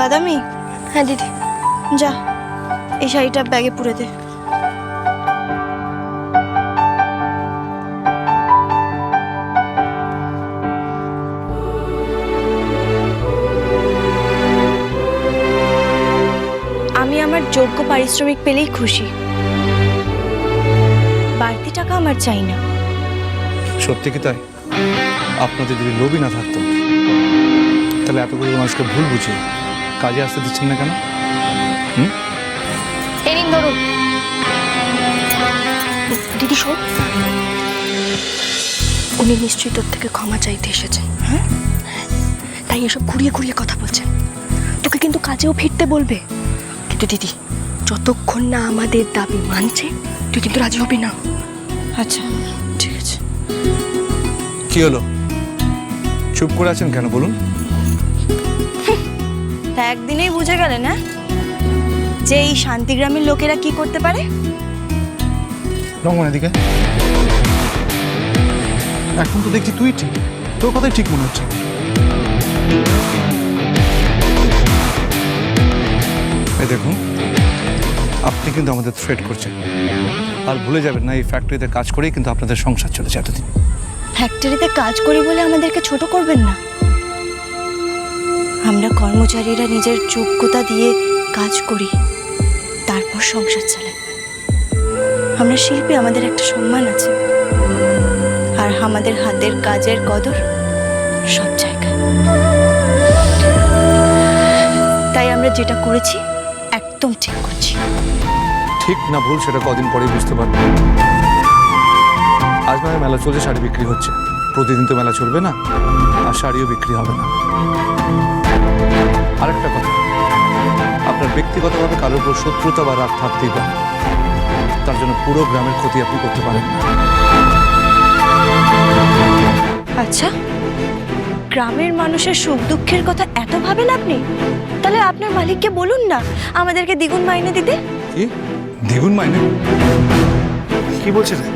বাদামি? হ্যাঁ দিদি। যা এই শাড়িটা ব্যাগে পুরে দে। আমি আমার যোগ্য পারিশ্রমিক পেলেই খুশি। বাড়তি টাকা আমার চাই না। সত্যি কি তাই? আপনাদের যদি লোভই না থাকতো তাহলে এতগুলো মানুষকে ভুল বুঝিয়ে কাজে আসতে দিচ্ছেন না কেন? এই নিন ধরুন দিদি শোন। উনি নিশ্চয়ই তোর থেকে ক্ষমা চাইতে এসেছেন। হ্যাঁ? তাই এসব ঘুরিয়ে ঘুরিয়ে কথা বলছেন। তোকে কিন্তু কাজেও ফিরতে বলবে। কিন্তু দিদি যতক্ষণ না আমাদের দাবি মানছে তুই কিন্তু রাজি হবি না। আচ্ছা ঠিক আছে। কি হলো? চুপ করে আছেন কেন বলুন। তা একদিনেই বুঝে গেলে না? যে এই শান্তিগ্রামের লোকেরা কি করতে পারে? রঙ্গন এদিকে এখন তো দেখছি তুই ঠিক। তোর কথাই ঠিক মনে হচ্ছে। এই দেখুন আপনি কিন্তু আমাদের থ্রেট করছেন। আর ভুলে যাবেন না এই ফ্যাক্টরিতে কাজ করেই কিন্তু আপনাদের সংসার চলেছে এতদিন। ফ্যাক্টরিতে কাজ করি বলে আমাদেরকে ছোট করবেন না? আমরা কর্মচারীরা নিজের যোগ্যতা দিয়ে কাজ করি, তারপর সংসার চালাই। আমরা শিল্পী আমাদের একটা সম্মান আছে, আর আমাদের হাতের কাজের কদর সব জায়গায়। তাই আমরা যেটা করেছি, একদম ঠিক করছি। ঠিক না ভুল সেটা কদিন পরে বুঝতে পারব। আজ মানে মেলা চলছে, শাড়ি বিক্রি হচ্ছে। প্রতিদিন তো মেলা চলবে না, আর শাড়িও বিক্রি হবে না। আরেকটা কথা। আপনার ব্যক্তিগতভাবে কারোর উপর শত্রুতা বা রাগ থাকতেই পারে। তার জন্য পুরো গ্রামের ক্ষতি আপনি করতে পারেন না। আচ্ছা গ্রামের মানুষের সুখ দুঃখের কথা এত ভাবেন আপনি? তাহলে আপনার মালিককে বলুন না আমাদেরকে দ্বিগুণ মাইনে দিতে। কি? দ্বিগুণ মাইনে? কি বলছে রে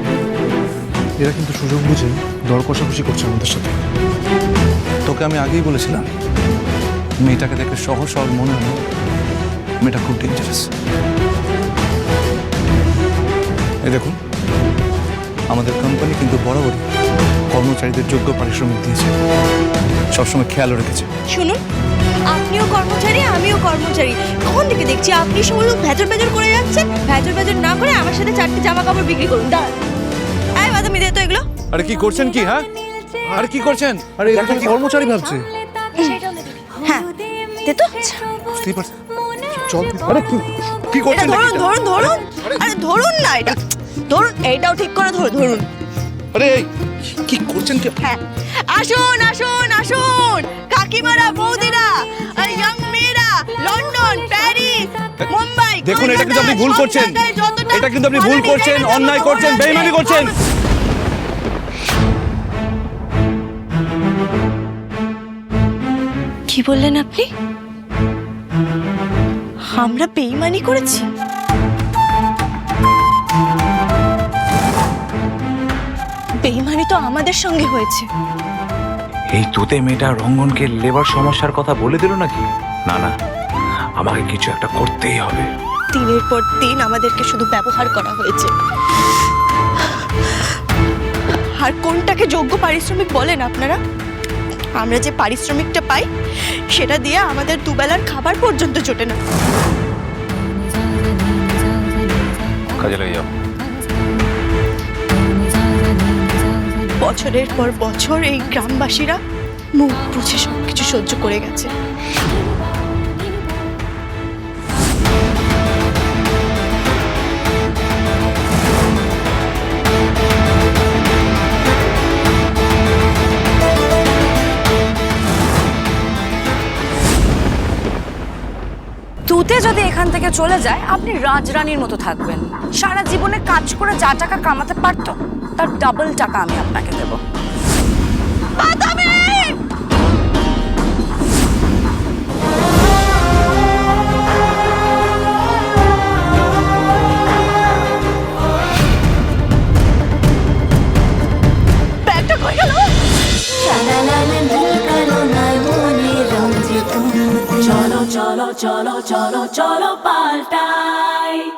এরা কিন্তু সুযোগ বুঝে দর কষাকষি করছে আমাদের সাথে। তোকে আমি আগেই বলেছিলাম মেয়েটাকে দেখে সহজ সহজ মনে হলো মেয়েটা খুব ডেঞ্জারাস এই দেখুন আমাদের কোম্পানি কিন্তু বরাবরই কর্মচারীদের যোগ্য পারিশ্রমিক দিয়েছে। সবসময় খেয়ালও রেখেছে। শুনুন আপনিও কর্মচারী আমিও কর্মচারী। কখন থেকে দেখছি আপনি শুধু ভেজর ভেজর করে যাচ্ছেন। ভেজর ভেজর না করে আমার সাথে চারটে জামা কাপড় বিক্রি করুন দাঁড়ান। আয় বাদামি দে তো এগুলো। আরে কি করছেন কি হ্যাঁ? আর কি করছেন? আরে এরা কর্মচারী ভাবছে। হ্যাঁ দে তো। বুঝতেই চল আরে কি কি করছেন ধরুন ধরুন ধরুন। আরে ধরুন না এটা। ধরুন এইটাও ঠিক করে ধরুন ধরুন। আরে কি করছেন কি? হ্যাঁ। আসুন আসুন আসুন। কাকিমারা বৌদিরা ইয়াং মেয়েরা লন্ডন প্যারিস মুম্বাই দেখুন এটা কিন্তু আপনি ভুল করছেন। এটা কিন্তু আপনি ভুল করছেন অন্যায় করছেন বেইমানি করছেন। কি বললেন আপনি? আমরা বেইমানি করেছি। বেইমানি তো আমাদের সঙ্গে হয়েছে। এই তুতে মেয়েটা রঙ্গনকে লেবার সমস্যার কথা বলে দিল নাকি? না না আমাকে কিছু একটা করতেই হবে। দিনের পর দিন আমাদেরকে শুধু ব্যবহার করা হয়েছে। আর কোনটাকে যোগ্য পারিশ্রমিক বলেন আপনারা? আমরা যে পারিশ্রমিকটা পাই সেটা দিয়ে আমাদের দুবেলার খাবার পর্যন্ত জোটে না। কাজে লেগে যাও। বছরের পর বছর এই গ্রামবাসীরা মুখ বুঝে সব কিছু সহ্য করে গেছে। তুতে যদি এখান থেকে চলে যায়, আপনি রাজরানীর মতো থাকবেন। সারা জীবনে কাজ করে যা টাকা কামাতে পারতো, তার ডাবল টাকা আমি আপনাকে দেব। চলো চলো চলো পাল্টাই।